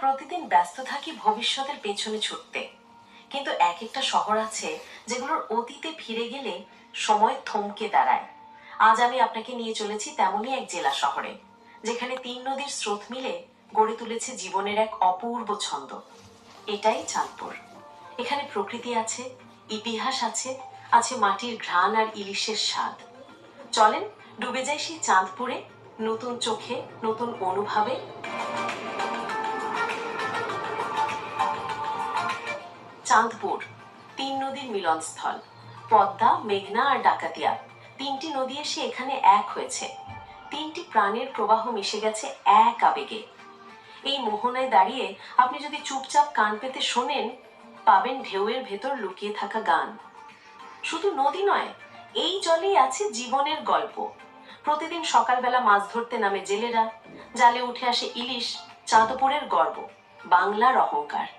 প্রতিদিন ব্যস্ত থাকি ভবিষ্যতের পেছনে ছুটতে। কিন্তু এক একটা শহর আছে যেগুলোর অতীতে ফিরে গেলে সময় থমকে দাঁড়ায়। আজ আমি আপনাকে নিয়ে চলেছি তেমনই এক জেলা শহরে, যেখানে তিন নদীর স্রোত মিলে গড়ে তুলেছে জীবনের এক অপূর্ব ছন্দ। এটাই চাঁদপুর। এখানে প্রকৃতি আছে, ইতিহাস আছে আছে মাটির ঘ্রাণ আর ইলিশের স্বাদ। চলেন, ডুবে যাই সেই চাঁদপুরে, নতুন চোখে, নতুন অনুভবে চাঁদপুর, তিন নদীর মিলনস্থল, পদ্মা, মেঘনা আর ডাকাতিয়া। তিনটি নদী এসে এখানে এক হয়েছে। তিনটি প্রাণের প্রবাহ মিশে গেছে এক আবেগে। এই মোহনায় দাঁড়িয়ে আপনি যদি চুপচাপ কান পেতে শোনেন, পাবেন ঢেউয়ের ভেতর লুকিয়ে থাকা গান। শুধু নদী নয়, এই জলেই আছে জীবনের গল্প। প্রতিদিন সকালবেলা মাছ ধরতে নামে জেলেরা, জালে উঠে আসে ইলিশ, চাঁদপুরের গর্ব, বাংলার অহংকার।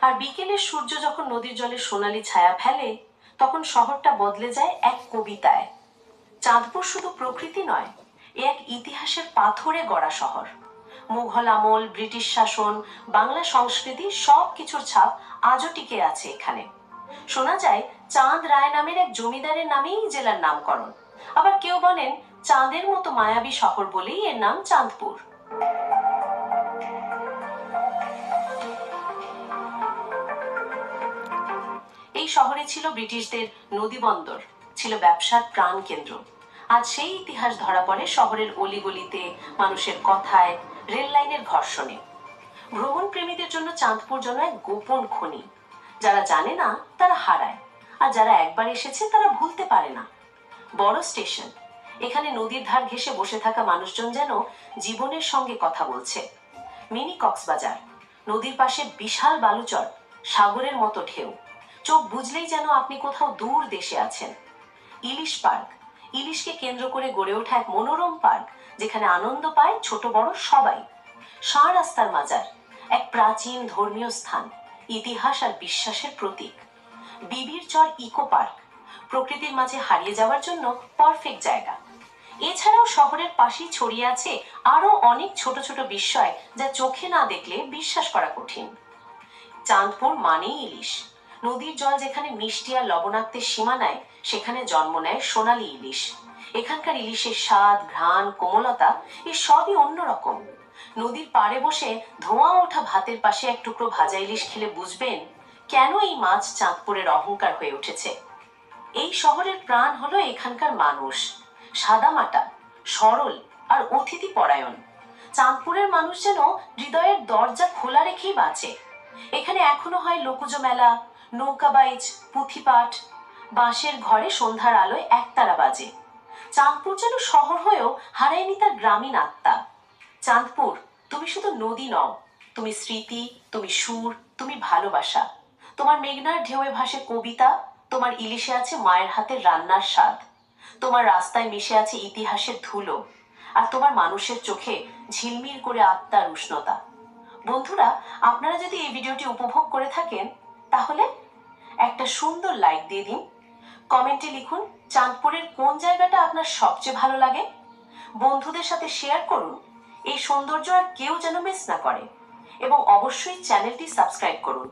আর বিকেলের সূর্য যখন নদীর জলে সোনালি ছায়া ফেলে, তখন শহরটা বদলে যায় এক কবিতায়। চাঁদপুর শুধু প্রকৃতি নয়, এ এক ইতিহাসের পাথরে গড়া শহর। মুঘল আমল, ব্রিটিশ শাসন, বাংলা সংস্কৃতি সব কিছুর ছাপ আজও টিকে আছে এখানে। শোনা যায়, চাঁদ রায় নামের এক জমিদারের নামেই জেলার নামকরণ। আবার কেউ বলেন, চাঁদের মতো মায়াবী শহর বলেই এর নাম চাঁদপুর। শহরে ছিল ব্রিটিশদের নদী বন্দর, ছিল ব্যবসার প্রাণ কেন্দ্র। আজ সেই ইতিহাস ধরা পড়ে শহরের অলিগলিতে, মানুষের কথায়, রেল লাইনের ঘর্ষণে। ভ্রমণ প্রেমীদের জন্য চাঁদপুর যেন এক গোপন খনি। যারা জানে না, তারা হারায়। আর যারা একবার এসেছে, তারা ভুলতে পারে না। বড় স্টেশন। এখানে নদীর ধার ঘেসে বসে থাকা মানুষজন যেন জীবনের সঙ্গে কথা বলছে। মিনি কক্সবাজার। নদীর পাশে বিশাল বালুচর, সাগরের মতো ঢেউ। চোখ বুঝলেই যেন আপনি কোথাও দূর দেশে আছেন। ইলিশ পার্ক। ইলিশকে কেন্দ্র করে গড়ে ওঠা এক মনোরম পার্ক, যেখানে আনন্দ পায় ছোট বড় সবাই। ষাঁ রাস্তার মাজার, এক প্রাচীন ধর্মীয় স্থান, ইতিহাস আর বিশ্বাসের প্রতীক। বিবির চর ইকো পার্ক, প্রকৃতির মাঝে হারিয়ে যাওয়ার জন্য পারফেক্ট জায়গা। এছাড়াও শহরের পাশেই ছড়িয়ে আছে আরও অনেক ছোট ছোট বিস্ময় যা চোখে না দেখলে বিশ্বাস করা কঠিন। চাঁদপুর মানেই ইলিশ। নদীর জল যেখানে মিষ্টি আর লবণাক্তের সীমানায় সেখানে জন্ম নেয় সোনালী ইলিশ। এখানকার ইলিশের স্বাদ, ঘ্রাণ, কোমলতা, এ সবই অন্যরকম। নদীর পাড়ে বসে ধোঁয়া ওঠা ভাতের পাশে এক টুকরো ভাজা ইলিশ খেলে বুঝবেন, কেন এই মাছ চাঁদপুরের অহংকার হয়ে উঠেছে? এই শহরের প্রাণ হলো এখানকার মানুষ। সাদামাটা সরল আর অতিথি পরায়ণ চাঁদপুরের মানুষ যেন হৃদয়ের দরজা খোলা রেখেই বাঁচে। এখানে এখনও হয় লোকজ মেলা নৌকাবাইজ পুঁথিপাঠ, বাঁশের ঘরে সন্ধ্যার আলোয় একতারা বাজে। চাঁদপুর যেন শহর হয়েও হারায়নি তার গ্রামীণ আত্মা। চাঁদপুর, তুমি শুধু নদী নও, তুমি স্মৃতি, তুমি সুর, তুমি ভালোবাসা। তোমার মেঘনার ঢেউয়ে ভাসে কবিতা, তোমার ইলিশে আছে মায়ের হাতের রান্নার স্বাদ। তোমার রাস্তায় মিশে আছে ইতিহাসের ধুলো, আর তোমার মানুষের চোখে ঝিলমিল করে আত্মার উষ্ণতা। বন্ধুরা, আপনারা যদি এই ভিডিওটি উপভোগ করে থাকেন, তাহলে একটা সুন্দর লাইক দিয়ে দিন। কমেন্টে লিখুন, চাঁদপুরের কোন জায়গাটা আপনার সবচেয়ে ভালো লাগে? বন্ধুদের সাথে শেয়ার করুন, এই সৌন্দর্য আর কেউ যেন মিস না করে। এবং অবশ্যই চ্যানেলটি সাবস্ক্রাইব করুন।